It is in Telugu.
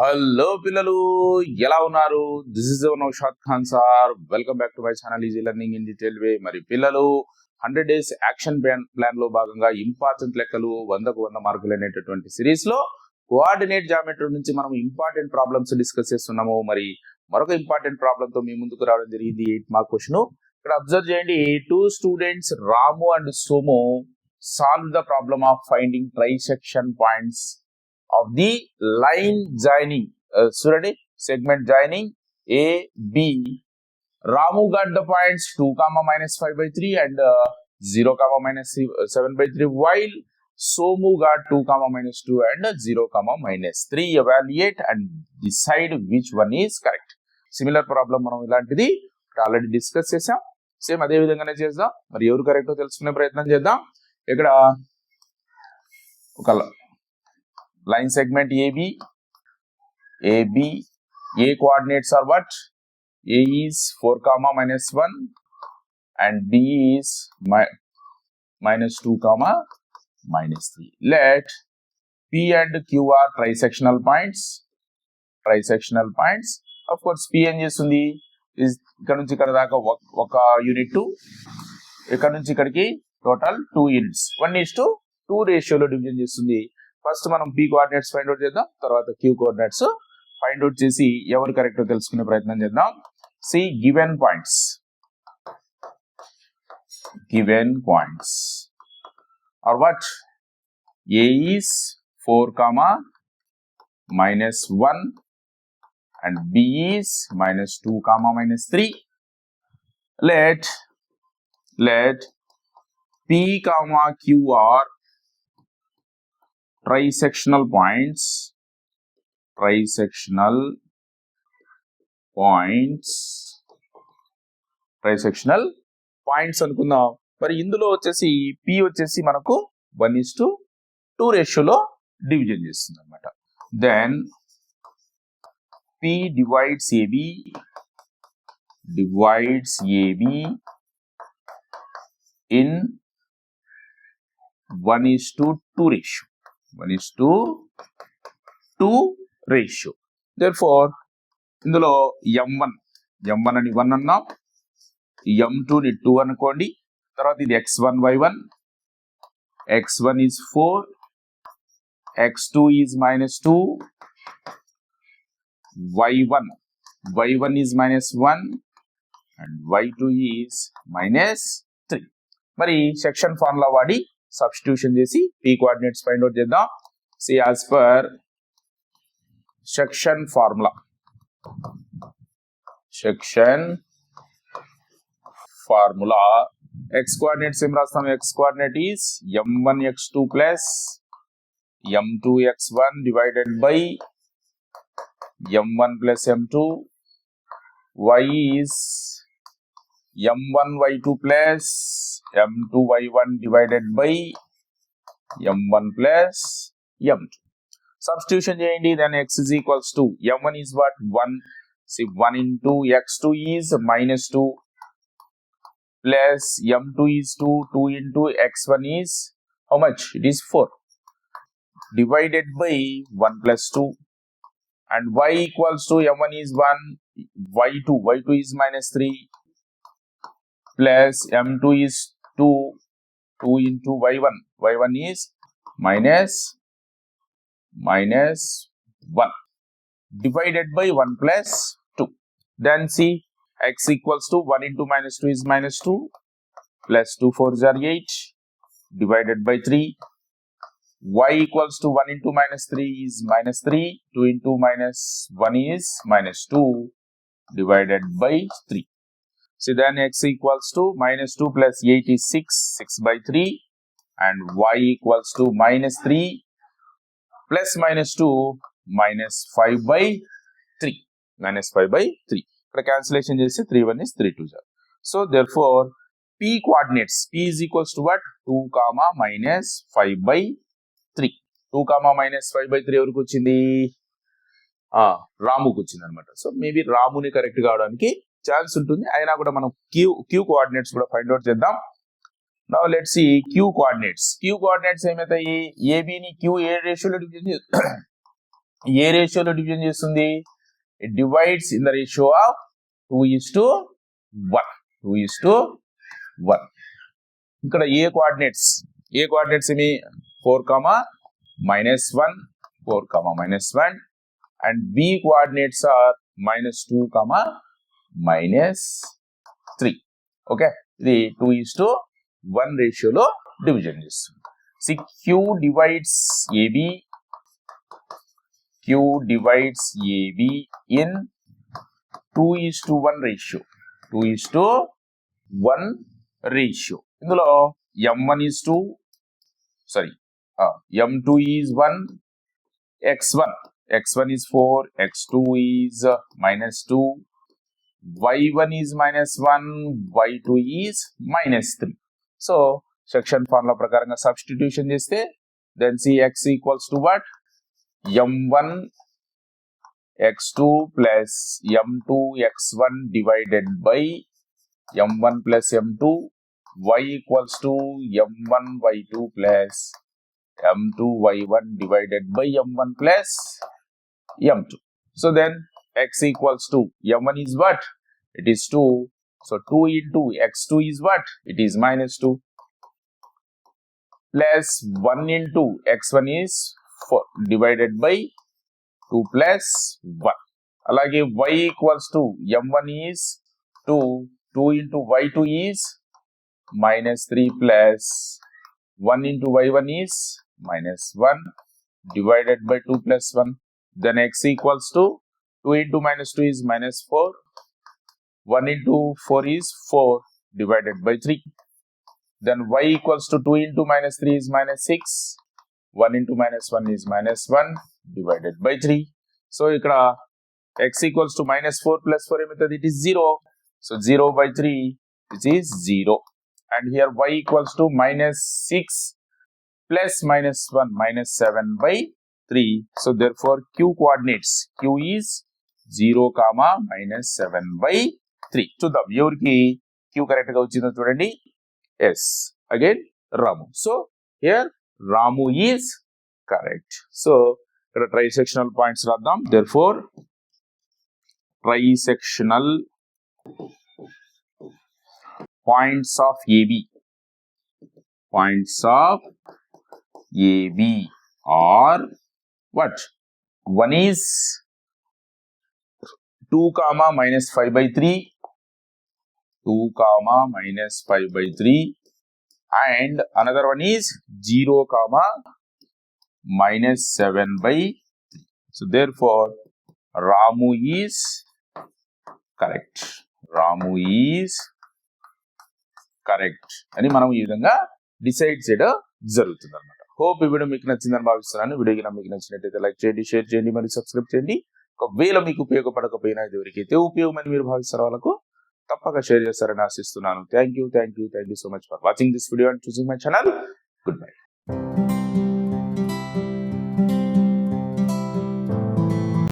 హలో పిల్లలు ఎలా ఉన్నారు? This is Naushad Khan sir welcome back to my channel easy learning in detail way మరి పిల్లలు హండ్రెడ్ డేస్ యాక్షన్ ప్లాన్ ప్లాన్లో భాగంగా ఇంపార్టెంట్ లెక్కలు వందకు వంద మార్కులు అనేటటువంటి సిరీస్లో కోఆర్డినేట్ జామెట్రీ నుంచి మనం ఇంపార్టెంట్ ప్రాబ్లమ్స్ డిస్కస్ చేస్తున్నాము. మరి మరొక ఇంపార్టెంట్ ప్రాబ్లమ్తో మీ ముందుకు రావడం జరిగింది ఎయిట్ మార్క్ క్వశ్చన్ ఇక్కడ అబ్జర్వ్ చేయండి two students Ramu and Somu solve the problem of finding trisection points of the line joining uh, చూడండి segment joining a b ramu got the points 2 comma minus 5 by 3 and uh, 0 comma minus 7 by 3 while somu got 2 comma minus 2 and uh, 0 comma minus 3 evaluate and decide which one is correct similar problem మనం ఇలాంటిది ఆల్రెడీ డిస్కస్ చేసాం సేమ్ అదే విధంగానే చేద్దాం మరి ఎవరు కరెక్టో తెలుసుకునే ప్రయత్నం చేద్దాం ఇక్కడ ఒక line segment AB. AB, A coordinates are what? A is 4 comma minus 1 and B is mi minus 2 comma minus 3. Let P and Q are trisectional points. Trisectional points. Of course, P ఏం చేస్తుంది is ఇక్కడ నుంచి ఇక్కడ దాకా ఒక- ఒక యూనిట్ ఇక్కడ నుంచి ఇక్కడికి total two units one is to two రేషియోలో డివిజన్ చేస్తుంది ఫస్ట్ మనం పీ కోఆర్డినేట్స్ ఫైండ్ అవుట్ చేద్దాం తర్వాత క్యూ కోఆర్డినేట్స్ ఫైండ్ అవుట్ చేసి ఎవరు కరెక్ట్ తెలుసుకునే ప్రయత్నం చేద్దాం. See given points given points are what A is four comma minus one and B is minus two comma minus three let let P comma Q are trisectional points trisectional points trisectional points అనుకుందాం. మరి ఇందులో వచ్చేసి పి వచ్చేసి మనకు వన్ ఇస్ టు టూ రేషియోలో డివిజన్ చేస్తుంది అనమాట then P divides AB divides AB in one is to two ratio one is to two ratio there four ఇందులో ఎం వన్ ఎం వన్ అని వన్ అన్నాం. ఎం టూని టూ అనుకోండి. తర్వాత ఇది x one y one x one is four x two is minus two y one y one is minus one and y two is minus three మరి సెక్షన్ ఫార్ములా వాడి సబ్స్టిట్యూషన్ చేసి పీ కోఆర్డినేట్స్ ఫైండ్ అవుట్ చేద్దాం. See as per section formula section formula x coordinates ఏం రాస్తాం. X coordinate is m one x two plus m two x one divided by m one plus m two y is M one Y two plus m2 y1 divided by m1 plus m2 substitution చేయండి then x is equals to m1 is what 1 see 1 into x2 is minus 2 plus m2 is 2 2 into x1 is how much it is 4 divided by 1 plus 2 and y equals to m1 is 1 y2 y2 is minus 3 plus m2 is 2 2 into y1 y1 is minus minus 1 divided by 1 plus 2 then see x equals to 1 into minus 2 is minus 2 plus 2 4s are 8 divided by 3 y equals to 1 into minus 3 is minus 3 2 into minus 1 is minus 2 divided by 3 So then x equals to minus 2 plus 8 is 6, 6 by 3 and y equals to minus 3 plus minus 2 minus 5 by 3 minus 5 by 3. ఇక్కడ cancellation చేస్తే 3 1 is 3 2 0. So therefore p coordinates p is equals to what 2 comma minus 5 by 3. 2 comma minus 5 by 3 ఎవరికి వచ్చింది ఆ, రాముకు వచ్చింది అనమాట సో మేబీ రాముని కరెక్ట్ కావడానికి ఛాన్స్ ఉంటుంది. అయినా కూడా మనం క్యూ క్యూ కోఆర్డినేట్స్ కూడా ఫైండ్ అవుట్ చేద్దాం. నవ్ లెట్స్ ఈ క్యూ కోఆర్డినేట్స్ క్యూ కోఆర్డినేట్స్ ఏమవుతాయి ఏబిని క్యూ ఏ రేషియోలో డివిజన్ ఏ రేషియోలో డివిజన్ చేస్తుంది? Divides in the ratio of two is to one two is to one ఇక్కడ ఏ కోఆర్డినేట్స్ ఏ కోఆర్డినేట్స్ ఏమి? Four comma minus one four comma minus one and B coordinates are minus two comma minus three okay ఇది టూ ఈస్ టు వన్ రేషియోలో డివిజన్ చేస్తుంది C Q divides AB Q divides AB in two is to one ratio two is to one ratio ఇందులో M one is two sorry M two is one X one X one is four X two is minus two y1 is minus 1, y2 is minus 3. So, section formula ప్రకారంగా సబ్స్టిట్యూషన్ చేస్తే then see x equals to what m one x two plus m two x one divided by m one plus m two y equals to m one y two plus m two y one divided by m one plus m two so then x equals two. m1 is what? It is 2. So, 2 into x2 is what? It is minus 2 plus 1 into x1 is 4 divided by 2 plus 1. Alage y equals two. m1 is 2, 2 into y2 is minus 3 plus 1 into y1 is minus 1 divided by 2 plus 1. Then x equals to 2 into minus 2 is minus 4. 1 into 4 is 4 divided by 3. Then y equals to 2 into minus 3 is minus 6. 1 into minus 1 is minus 1 divided by 3. So, ఇక్కడ x equals to minus 4 plus 4 ఏమవుతుంది? It is 0. So, 0 by 3 which is 0. And here y equals to minus 6 plus minus 1 minus 7 by 3. So, therefore, q coordinates q is zero comma minus seven by three. చూద్దాం ఎవరికి క్యూ కరెక్ట్గా వచ్చిందో చూడండి. Yes again Ramu. So here Ramu is correct so ఇక్కడ ట్రై సెక్షనల్ పాయింట్స్ రాద్దాం. There four trisectional points of AB points of AB are what? One is 2 comma minus 5 by 3 2 comma minus 5 by 3 and another one is 0 comma minus 7 by 3 so therefore ramu is correct. Ramu is correct అని మనం ఈ విధంగా డిసైడ్ చేయడం జరుగుతుంది అనమాట హోప్ ఈ వీడియో మీకు నచ్చిందని భావిస్తున్నాను. వీడియో మీకు నచ్చినట్టయితే లైక్ చేయండి షేర్ చేయండి మరియు సబ్స్క్రైబ్ చేయండి. ఒకవేళ మీకు ఉపయోగపడకపోయినా ఇది ఎవరికైతే ఉపయోగమని మీరు భావిస్తారు వాళ్ళకు తప్పక షేర్ చేస్తారని ఆశిస్తున్నాను. Thank you thank you thank you so much for watching this video and choosing my channel good bye